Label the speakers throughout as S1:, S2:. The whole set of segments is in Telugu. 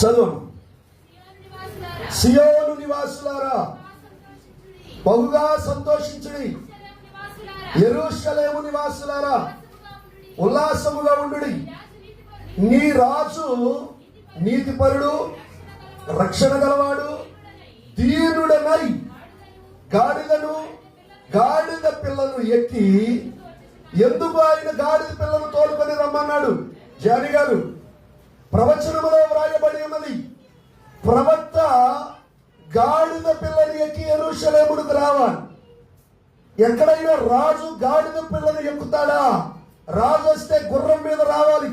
S1: చదువు. సియోను నివాసులారా బహుగా సంతోషించుడి. ఎరుషలేము నివాసులారా ఉల్లాసముగా ఉండుడి. నీ రాజు నీతిపరుడు రక్షణ గలవాడు దీనుడనై గాడిదను గాడిద పిల్లను ఎక్కి ఎందుకు ఆయన గాడిద పిల్లను తోలుకొని రమ్మన్నాడు? జాని గారు ప్రవచన ప్రవక్త గాడిద పిల్లని ఎక్కి ఎరుషలేముడికి రావాలి. ఎక్కడైనా రాజు గాడిద పిల్లని ఎక్కుతాడా? రాజు వస్తే గుర్రం మీద రావాలి.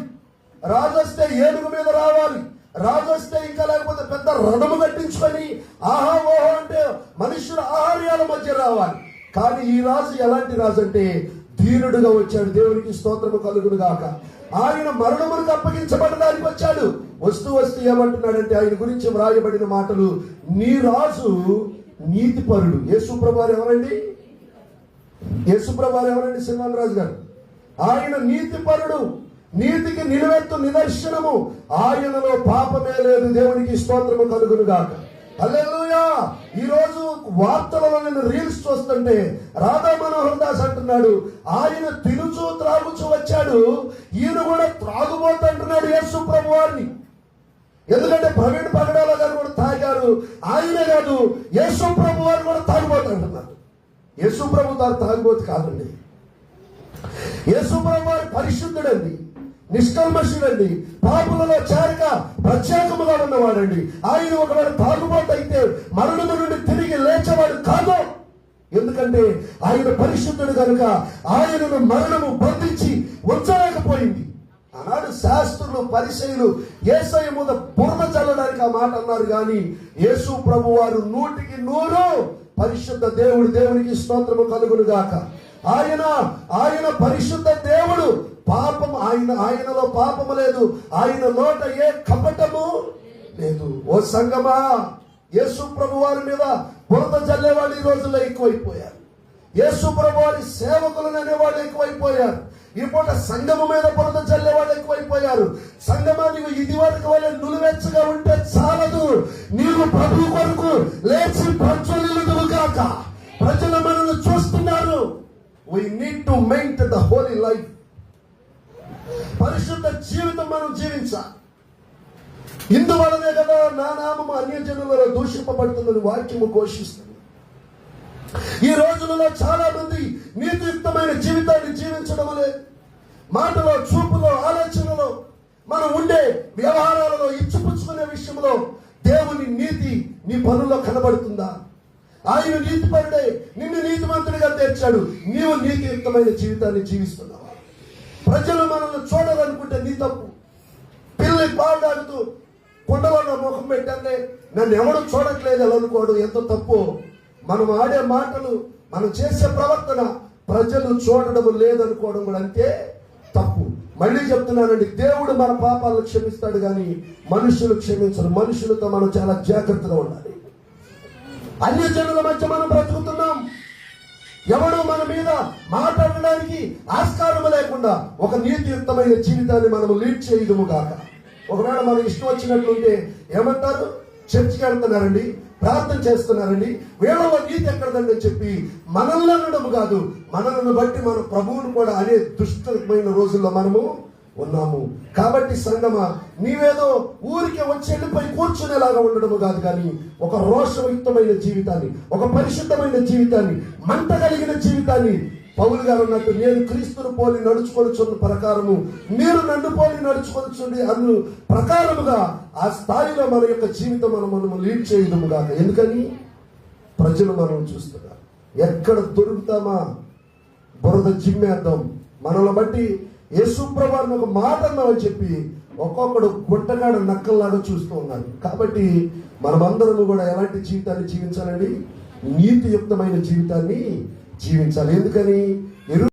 S1: రాజు వస్తే ఏనుగు మీద రావాలి. రాజు వస్తే ఇంకా లేకపోతే పెద్ద రథము కట్టించుకొని ఆహా ఓహో అంటే మనుషుల ఆహార్యాల మధ్య రావాలి. కానీ ఈ రాజు ఎలాంటి రాజు అంటే ధీరుడుగా వచ్చాడు. దేవునికి స్తోత్రము కలుగును గాక. ఆయన మరణములకు అప్పగించబడడానికి వచ్చాడు. వస్తూ వస్తూ ఏమంటున్నాడంటే ఆయన గురించి వ్రాయబడిన మాటలు నీ రాజు నీతిపరుడు. యేసుప్రభారు ఎవరండి? యేసుప్రభారు ఎవరండి? శ్రీమాన్ రాజు గారు. ఆయన నీతిపరుడు నీతికి నిలువెత్తు నిదర్శనము. ఆయనలో పాపమే లేదు. దేవునికి స్తోత్రము కలుగును గాక. అల్లెలుయా ఈ రోజు వార్త నేను రీల్స్ చూస్తుంటే రాధా మనోహర్ దాస్ అంటున్నాడు ఆయన తినుచు త్రాగుచు వచ్చాడు ఈయన కూడా త్రాగుబోతు అంటున్నాడు యేసు ప్రభు వారిని ఎందుకంటే ప్రవీణ్ పగడాల గారు కూడా తాగారు ఆయనే కాదు యేసు ప్రభు వారు కూడా తాగుబోతు అంటున్నారు. యేసు ప్రభు గారు తాగుబోతు కాదండి. యేసు ప్రభు వారు పరిశుద్ధుడండి నిష్కల్మషుడండి పాపులలో చేరక ప్రత్యేకముగా ఉన్నవాడండి. ఆయన ఒకవేళ తాగుబోతు అయితే మరణము నుండి ఎందుకంటే ఆయన పరిశుద్ధుడు కనుక ఆయనను మరణము బంధించి ఉంచలేకపోయింది. ఆనాడు శాస్త్రులు పరిశైలు ఏసయ మీద బురద చల్లడానికి ఆ మాట అన్నారు కానీ యేసు ప్రభు వారు నూటికి నూరు పరిశుద్ధ దేవుడు దేవునికి స్తోత్రము కలుగును గాక. ఆయన ఆయన పరిశుద్ధ దేవుడు పాపం ఆయన ఆయనలో పాపము లేదు. ఆయన నోట ఏ కపటము లేదు. ఓ సంగమా యేసు ప్రభు వారి మీద బురద చల్లేవాళ్ళు ఈ రోజుల్లో ఎక్కువైపోయారు. యేసు ప్రభు వారి సేవకులను అనేవాళ్ళు ఎక్కువైపోయారు. ఈ పూట సంగము మీద బురద చల్లేవాళ్ళు ఎక్కువైపోయారు. సంగమానికి ఇది వరకు వల్ల నులివెచ్చగా ఉంటే చాలదు. నీవు ప్రభు కొరకు లేచి ప్రజ్వలిల్లుదువు కాక ప్రజలు మనల్ని చూస్తున్నారు. We need to maintain the holy life పరిశుద్ధ జీవితం మనం జీవించాలి. ఇందువలనే కదా నా నామము అన్యజనులలో దూషింపబడుతుందని వాక్యము ఘోషిస్తుంది. ఈ రోజులలో చాలా మంది నీతియుక్తమైన జీవితాన్ని జీవించడం లేదు మాటలో చూపులో ఆలోచనలో మనం ఉండే వ్యవహారాలలో ఇచ్చిపుచ్చుకునే విషయంలో దేవుని నీతి నీ పనుల్లో కనబడుతుందా? ఆయన నీతిపరుడే నిన్ను నీతిమంతుడిగా తెచ్చాడు నీవు నీతియుక్తమైన జీవితాన్ని జీవిస్తున్నావా? ప్రజలు మనల్ని చూడాలనుకుంటే నీ తప్పు. పిల్లి పాలు తాగుతూ కుండలో నా ముఖం పెట్టండి. నన్ను ఎవడు చూడట్లేదు అని అనుకోవడం ఎంత తప్పు? మనం ఆడే మాటలు మనం చేసే ప్రవర్తన ప్రజలు చూడడం లేదనుకోవడం కూడా అంతే తప్పు. మళ్ళీ చెప్తున్నానండి దేవుడు మన పాపాలను క్షమిస్తాడు కానీ మనుషులు క్షమించరు. మనుషులతో మనం చాలా జాగ్రత్తగా ఉండాలి. అన్య జనుల మధ్య మనం బ్రతుకుతున్నాం. ఎవడు మన మీద మాట్లాడడానికి ఆస్కారం లేకుండా ఒక నీతియుక్తమైన జీవితాన్ని మనం లీడ్ చేయదుము కాక. ఒకవేళ మనకు ఇష్టం వచ్చినట్లుంటే ఏమంటారు? చర్చికి వెళ్తున్నారండి ప్రార్థన చేస్తున్నారండి. వీళ్ళలో నీతి ఎక్కడదండి చెప్పి మనల్ని అనడం కాదు మనల్ని బట్టి మన ప్రభువును కూడా అనే దుష్టమైన రోజుల్లో మనము ఉన్నాము. కాబట్టి సంగమ నీవేదో ఊరికే వచ్చి వెళ్ళిపోయి కూర్చునేలాగా ఉండడము కాదు కానీ ఒక రోషయుక్తమైన జీవితాన్ని ఒక పరిశుద్ధమైన జీవితాన్ని మంట కలిగిన జీవితాన్ని పౌలు గారు అన్నట్టు నేను క్రీస్తును పోలి నడుచుకొనుచున్న ప్రకారము మీరు నన్ను పోలి నడుచుకొనుచుండి అన్ను ప్రకారముగా ఆ స్థాయిలో మన యొక్క జీవితం మనం మనము లీడ్ చేయడము కాక ఎందుకని? ప్రజలు మనం చూస్తున్నారు. ఎక్కడ దొరుకుతామా? బురద జిమ్మేద్దాం. మనల్ని బట్టి యేసుప్రభాని ఒక మాట అన్నామని చెప్పి ఒక్కొక్కడు గుట్టగాడ నక్కల్లాగా చూస్తూ ఉన్నారు కాబట్టి మనమందరము కూడా ఎలాంటి జీవితాన్ని జీవించాలండి? నీతియుక్తమైన జీవితాన్ని జీవించాలి ఎందుకని ఎరు